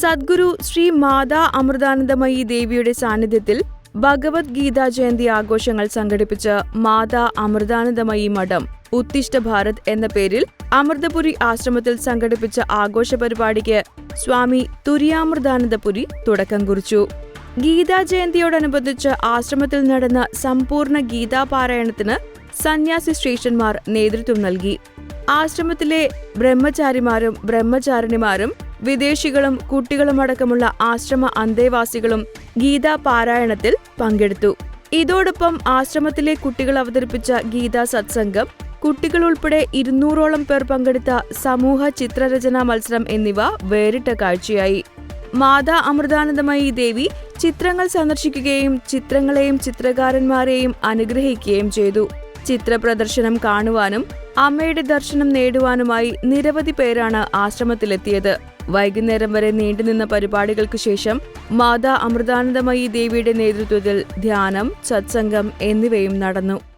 സദ്ഗുരു ശ്രീ മാതാ അമൃതാനന്ദമയി ദേവിയുടെ സാന്നിധ്യത്തിൽ ഭഗവത്ഗീത ജയന്തി ആഘോഷങ്ങൾ സംഘടിപ്പിച്ച മാതാ അമൃതാനന്ദമയി മഠം ഉത്തിഷ്ട ഭാരത് എന്ന പേരിൽ അമൃതപുരി ആശ്രമത്തിൽ സംഘടിപ്പിച്ച ആഘോഷ പരിപാടിക്ക് സ്വാമി തുര്യാമൃതാനന്ദപുരി തുടക്കം കുറിച്ചു. ഗീതാ ജയന്തിയോടനുബന്ധിച്ച് ആശ്രമത്തിൽ നടന്ന സമ്പൂർണ ഗീതാ പാരായണത്തിന് സന്യാസി ശ്രേഷ്ഠന്മാർ നേതൃത്വം നൽകി. ആശ്രമത്തിലെ ബ്രഹ്മചാരിമാരും ബ്രഹ്മചാരിണിമാരും വിദേശികളും കുട്ടികളും അടക്കമുള്ള ആശ്രമ അന്തേവാസികളും ഗീതാ പാരായണത്തിൽ പങ്കെടുത്തു. ഇതോടൊപ്പം ആശ്രമത്തിലെ കുട്ടികൾ അവതരിപ്പിച്ച ഗീതാ സത്സംഗം കുട്ടികൾ ഉൾപ്പെടെ ഇരുന്നൂറോളം പേർ പങ്കെടുത്ത സമൂഹ ചിത്രരചനാ മത്സരം എന്നിവ വേറിട്ട കാഴ്ചയായി. മാതാ അമൃതാനന്ദമയി ദേവി ചിത്രങ്ങൾ സന്ദർശിക്കുകയും ചിത്രങ്ങളെയും ചിത്രകാരന്മാരെയും അനുഗ്രഹിക്കുകയും ചെയ്തു. ചിത്ര പ്രദർശനം കാണുവാനും അമ്മയുടെ ദർശനം നേടുവാനുമായി നിരവധി പേരാണ് ആശ്രമത്തിലെത്തിയത്. വൈകുന്നേരം വരെ നീണ്ടുനിന്ന പരിപാടികൾക്ക് ശേഷം മാതാ അമൃതാനന്ദമയി ദേവിയുടെ നേതൃത്വത്തിൽ ധ്യാനം സത്സംഗം എന്നിവയും നടന്നു.